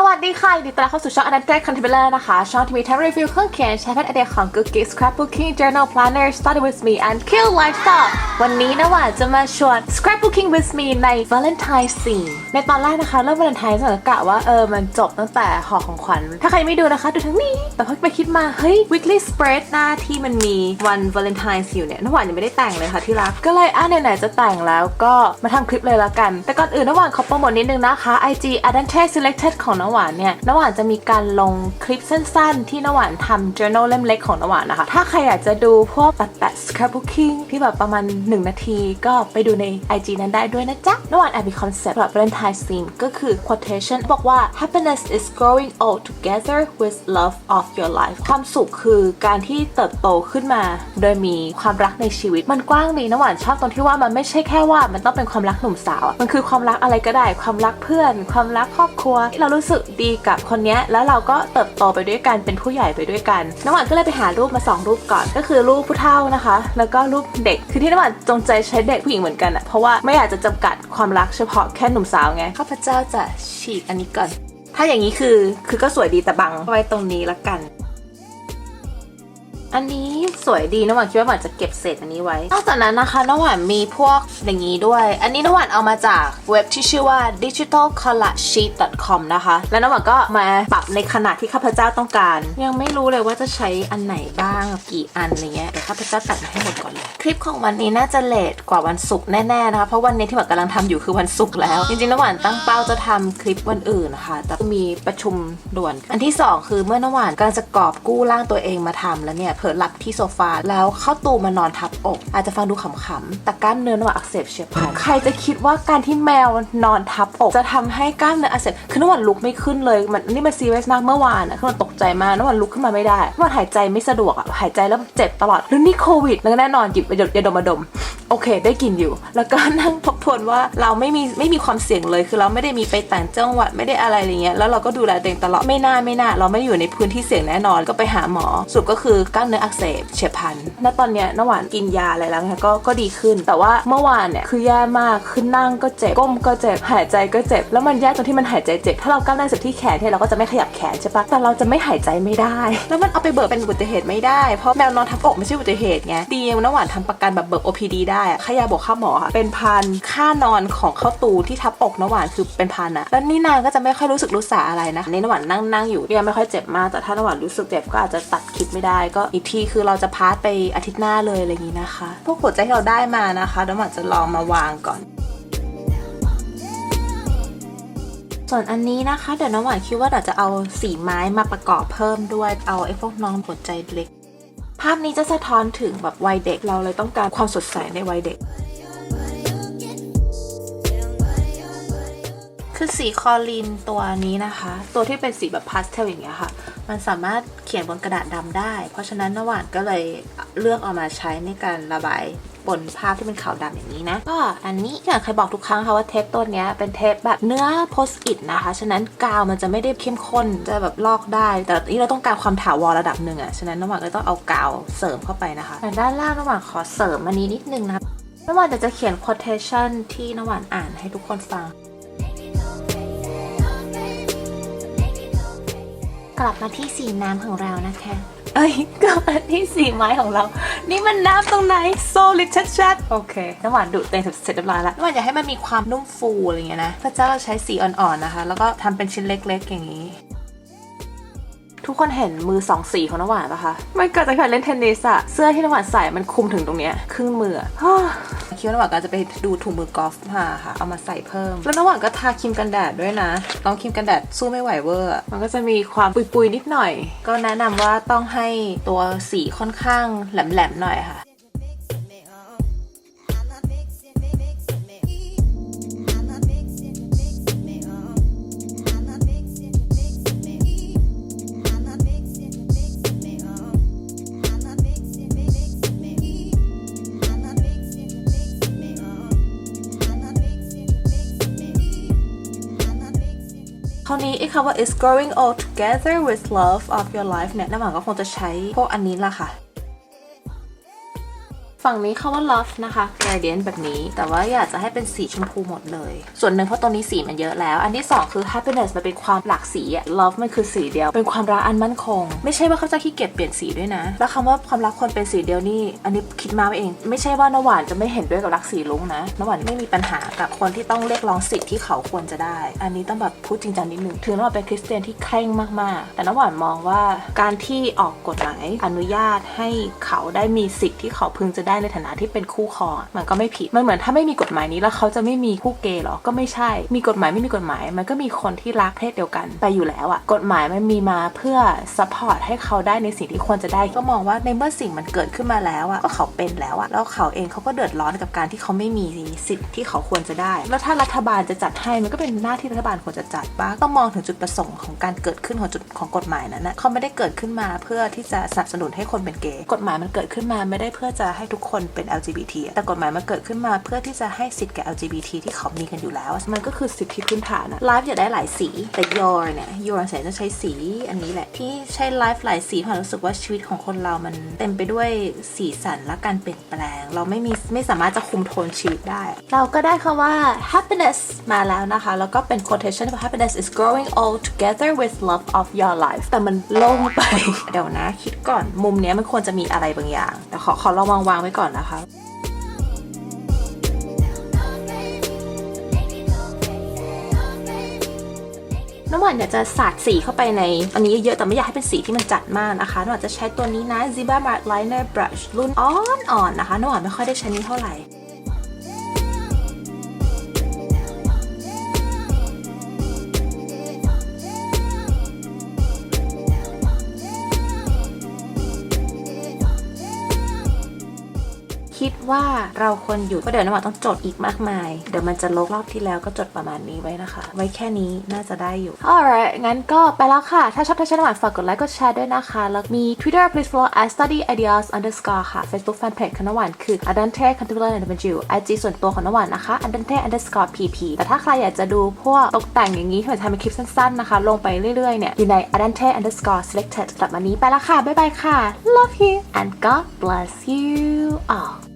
สวั สดีค่ะยินดีต้อนรับเข้าสู่ช่อง a n a t e c Contemporary นะคะ ช่องที่มีทั้งรีวิวเครื่องเขียนใช้เป็นไอเดียของ Good Geek Scrapbooking Journal Planner Study with me and Kill Lifestyle วันนี้นะว่าจะมาชวน Scrapbooking with me ใน Valentine scene ในตอนแรกนะคะเริ่ม Valentine สังกะว่าเออมันจบตั้งแต่ห่อของขวัญ ถ้าใครไม่ดูนะคะ ดูทั้งนี้ แต่พอไปคิดมา เฮ้ย weekly spread หน้าที่มันมีวัน Valentine อยู่เนี่ยน้ำหวานยังไม่ได้แต่งเลยค่ะที่รักก็เลยอะไหนๆจะแต่งแล้วก็มาทำคลิปเลยละกัน แต่ก่อนอื่นน้ำหวานขอโปรโมทนิดนึงนะคะ IG a d a n t e Selected ของน้ำหวานเนี่ยน้ำหวานจะมีการลงคลิปสั้นๆ ที่น้ำหวานทำ journal เล่มเล็กของน้ำหวานนะคะ ถ้าใครอยากจะดูพวกตัดแปะ scrapbooking ที่แบบประมาณ 1 นาทีก็ไปดูใน IG นั้นได้ด้วยนะจ๊ะน้ำหวานแอบมีคอนเซ็ปต์สำหรับ Valentine theme ก็คือ quotation บอกว่า happiness is growing old together with love of your life ความสุขคือการที่เติบโตขึ้นมา โดยมีความรักในชีวิต มันกว้างดีน้ำหวานชอบตรงที่ว่ามันไม่ใช่แค่ว่ามันต้องเป็นความรักหนุ่มสาวอะมันคือความรักอะไรก็ได้ ความรักเพื่อน ความรักครอบครัว เรารู้สึกดีกับคนเนี้ยแล้วเราก็เติบโตไปด้วยกันเป็นผู้ใหญ่ไปด้วยกันน้ำหวานก็เลยไปหารูปมาสองรูปก่อน ก็คือรูปผู้เฒ่านะคะ แล้วก็รูปเด็กคือที่น้ำหวานจงใจใช้เด็กผู้หญิงเหมือนกันอะเพราะว่าไม่อยากจะจำกัดความรักเฉพาะแค่หนุ่มสาวไงข้าพเจ้าจะฉีกอันนี้ก่อน ถ้าอย่างนี้คือคือก็สวยดีแต่บังไว้ตรงนี้ละกัน อันนี้สวยดีน้ำหวานคิดว่าหวานจะเก็บเศษอันนี้ไว้ นอกจากนั้นนะคะน้ำหวานมีพวกอย่างนี้ด้วย อันนี้น้ำหวานเอามาจากเว็บที่ชื่อว่า digitalcollagesheet.com นะคะ แล้วน้ำหวานก็มาปรับในขนาดที่ข้าพเจ้าต้องการ ยังไม่รู้เลยว่าจะใช้อันไหนบ้างกี่อันอะไรเงี้ยเดี๋ยวข้าพเจ้าตัดมาให้หมดก่อนเลย คลิปของวันนี้น่าจะเลทกว่าวันศุกร์แน่ๆนะคะเพราะวันนี้ที่หวานกำลังทำอยู่คือวันศุกร์แล้ว จริงๆน้ำหวานตั้งเป้าจะทำคลิปวันอื่นนะคะแต่มีประชุมด่วน อันที่สองคือเมื่อน้ำหวานกำลังจะกอบกู้ร่างตัวเองมาทำแล้วเนี่ยเผลอหลับที่โซฟาแล้วเข้าตูมานอนทับอก อาจจะฟังดูขำๆแต่กล้ามเนื้อน้ำหวานอักเสบเฉียบพลันใครจะคิดว่าการที่แมวนอนทับอกจะทำให้กล้ามเนื้ออักเสบคือน้ำหวานลุกไม่ขึ้นเลยมันนี่มันซีเรียสมากเมื่อวานอะคือมันตกใจมากน้ำหวานลุกขึ้นมาไม่ได้น้ำหวานหายใจไม่สะดวกอะหายใจแล้วเจ็บตลอดแล้วนี่โควิดแล้วก็แน่นอนหยิบยาดมมาดม โอเค ได้กินอยู่ แล้วก็นั่งทบทวนว่าเราไม่มีไม่มีความเสี่ยงเลยคือเราไม่ได้มีไปต่างจังหวัดไม่ได้อะไรอะไรเงี้ยแล้วเราก็ดูแลตัวเองตลอดไม่น่าไม่น่าเราไม่อยู่ในพื้นที่เสี่ยงแน่นอนก็ไปหาหมอสุดก็คือกล้ามเนื้ออักเสบเฉียบพลันณตอนเนี้ยน้ำหวานกินยาอะไรแล้วนี่ยก็ก็ดีขึ้น แต่ว่าเมื่อวานเนี่ยคือแย่มากคือนั่งก็เจ็บก้มก็เจ็บหายใจก็เจ็บ แล้วมันแย่ตรงที่มันหายใจเจ็บถ้าเรากล้ามเนื้ออักเสบที่แขนเนี่ยเราก็จะไม่ขยับแขนใช่ปะแต่เราจะไม่หายใจไม่ได้ แล้วมันเอาไปเบิกเป็นอุบัติเหตุไม่ได้เพราะแมวนอนทับอกไม่ใช่อุบัติเหตุไงดีน้ำหวานทำประกันแบบเบิก OPD ได้อะค่ายาบวกค่าหมอค่ะเป็นพันค่านอนของเข้าตูที่ทับอกน้ำหวานคือเป็นพันอะแล้วนี่นางก็จะไม่ค่อยรู้สึกรู้สาอะไรนะนี่น้ำหวานนั่งนั่งอยู่ยังไม่ค่อยเจ็บมากแต่ถ้าน้ำหวานรู้สึกเจ็บก็อาจจะตัดคลิปไม่ได้ ก็อีกทีคือเราจะพาร์ทไปอาทิตย์หน้าเลยอะไรอย่างนี้นะคะพวกหัวใจที่เราได้มานะคะน้ำหวานจะลองมาวางก่อนส่วนอันนี้นะคะ เดี๋ยวน้ำหวานคิดว่าเดี๋ยวจะเอาสีไม้มาประกอบเพิ่มด้วยเอาไอ้พวกน้องหัวใจเล็ก ภาพนี้จะสะท้อนถึงแบบวัยเด็กเราเลยต้องการความสดใสในวัยเด็ก คือสีคอลินตัวนี้นะคะ ตัวที่เป็นสีแบบพาสเทลอย่างเงี้ยค่ะ มันสามารถเขียนบนกระดาษดำได้ เพราะฉะนั้นนวานก็เลยเลือกเอามาใช้ในการระบายบนภาพที่เป็นขาวดำอย่างนี้นะ ก็อันนี้อย่างเคยบอกทุกครั้งค่ะว่าเทปตัวนี้เป็นเทปแบบเนื้อโพสอิดนะคะ ฉะนั้นกาวมันจะไม่ได้เข้มข้นจะแบบลอกได้ แต่นี่เราต้องการความถาวรระดับหนึ่งอะฉะนั้นนหวานก็ต้องเอากาวเสริมเข้าไปนะคะแต่ด้านล่างนหวานขอเสริมอันนี้นิดนึงนะคะนหวานจะเขียน quotation ที่นหวานอ่านให้ทุกคนฟัง กลับมาที่สีน้ำของเรานะคะ เอ้ยกลับมาที่สีไม้ของเรา นี่มันน้ำตรงไหนโซลิดชัดๆ โอเคน้ำหวานดูดเต็มเสร็จเรียบร้อยแล้วน้ำหวานอยากให้มันมีความนุ่มฟูอะไรเงี้ยนะพระเจ้าเราใช้สีอ่อนๆนะคะ แล้วก็ทำเป็นชิ้นเล็กๆอย่างนี้ทุกคนเห็นมือสองสีของน้ำหวานปะคะไม่เกิดจากการเล่นเทนนิสอะเสื้อที่น้ำหวานใส่มันคุมถึงตรงเนี้ยครึ่งมืออะฮ่า คิดว่าน้ำหวานก็จะไปดูถุงมือกอล์ฟมาค่ะ เอามาใส่เพิ่ม แล้วน้ำหวานก็ทาครีมกันแดดด้วยนะต้องครีมกันแดดสู้ไม่ไหวเวอร์ มันก็จะมีความปุยๆนิดหน่อย ก็แนะนำว่าต้องให้ตัวสีค่อนข้างแหลมๆหน่อยค่ะ คราวนี้ไอ้คำว่า is growing old together with love of your life เนี่ยน้ำหวานก็คงจะใช้พวกอันนี้ละค่ะ ฝั่งนี้คาว่า love นะคะ gradient แบบนี้ แต่ว่าอยากจะให้เป็นสีชมพูหมดเลย ส่วนหนึ่งเพราะตรงนี้สีมันเยอะแล้ว อันที่สองคือ happiness มันเป็นความหลากสีอะ love มันคือสีเดียว เป็นความรักอันมั่นคง ไม่ใช่ว่าเขาจะขี้เกียจเปลี่ยนสีด้วยนะ แล้วคำว่าความรักคนเป็นสีเดียวนี่ อันนี้คิดมาเอง ไม่ใช่ว่าน้ำหวานจะไม่เห็นด้วยกับรักสีลุ้งนะน้ำหวานไม่มีปัญหากับคนที่ต้องเรียกร้องสิทธิ์ที่เขาควรจะได้ อันนี้ต้องแบบพูดจริงจังนิดนึงถึงน้ำหวานเป็นคริสเตียนที่เคร่งมากๆ แต่น้ำหวานมองว่าการที่ออกกฎหมายอนุญาตให้เขาได้มีสิทธิ์ที่เขาพึงจะได้ในฐานะที่เป็นคู่ครองมันก็ไม่ผิดมันเหมือนถ้าไม่มีกฎหมายนี้แล้วเขาจะไม่มีคู่เกย์หรอก็ไม่ใช่ มีกฎหมายไม่มีกฎหมาย มันก็มีคนที่รักเพศเดียวกันไปอยู่แล้วอะกฎหมายมันมีมาเพื่อซัพพอร์ตให้เขาได้ในสิ่งที่ควรจะได้ก็มองว่าในเมื่อสิ่งมันเกิดขึ้นมาแล้วอะก็เขาเป็นแล้วอะแล้วเขาเองเขาก็เดือดร้อนกับการที่เขาไม่มีสิทธิ์ที่เขาควรจะได้ แล้วถ้ารัฐบาลจะจัดให้มันก็เป็นหน้าที่รัฐบาลควรจะจัดบ้างต้องมองถึงจุดประสงค์ของการเกิดขึ้นของจุดของกฎหมายนั้นนะเขาไม่ได้เกิดขึ้นมาเพื่อที่จะสนับสนุนให้คนเป็นเกย์กฎหมายมันเกิดขึ้นมาไม่ได้เพื่อจะให้ทุกคนเป็น LGBT อะแต่กฎหมายมันเกิดขึ้นมาเพื่อที่จะให้สิทธิ์แก่ LGBT ที่เขามีกันอยู่แล้ว มันก็คือสิทธิพื้นฐานนะไลฟ์อยากได้หลายสีแต่ your เนี่ย your แสนจะใช้สีอันนี้แหละที่ใช้ไลฟ์หลายสีเพราะรู้สึกว่าชีวิตของคนเรามันเต็มไปด้วยสีสันและการเปลี่ยนแปลง เราไม่มี ไม่สามารถจะคุมโทนชีวิตได้ เราก็ได้คำว่า happiness มาแล้วนะคะ แล้วก็เป็น quotation ว่า happiness is growing all together with love of your life แต่มันโล่งไป เดี๋ยวนะ คิดก่อนมุมเนี้ยมันควรจะมีอะไรบางอย่าง แต่ขอขอลองวางวางไว้ก่อนนะคะ น้ำหวานอยากจะสาดสีเข้าไปในอันนี้เยอะๆแต่ไม่อยากให้เป็นสีที่มันจัดมากนะคะน้ำหวานจะใช้ตัวนี้นะ Ziba Matte Liner Brush รุ่นอ่อนๆนะคะน้ำหวานไม่ค่อยได้ใช้นี้เท่าไหร่ คิดว่าเราควรหยุดเพราะเดี๋ยวน้ำหวานต้องจดอีกมากมาย เดี๋ยวมันจะลกรอบที่แล้วก็จดประมาณนี้ไว้นะคะ ไว้แค่นี้น่าจะได้อยู่ alright งั้นก็ไปแล้วค่ะ ถ้าชอบถ้าชอบน้ำหวานฝากกดไลค์กดแชร์ด้วยนะคะ แล้วมี Twitter please follow at study ideas underscore ค่ะ Facebook fanpage ของน้ำหวานคือ adante contemporary and w IG ส่วนตัวของน้ำหวานนะคะ adante underscore pp แต่ถ้าใครอยากจะดูพวกตกแต่งอย่างนี้ที่หวานทำเป็นคลิปสั้นๆนะคะ ลงไปเรื่อยๆเนี่ยอยู่ใน adante underscore selected สำหรับวันนี้ไปแล้วค่ะบ๊ายบายค่ะ love you and God bless you all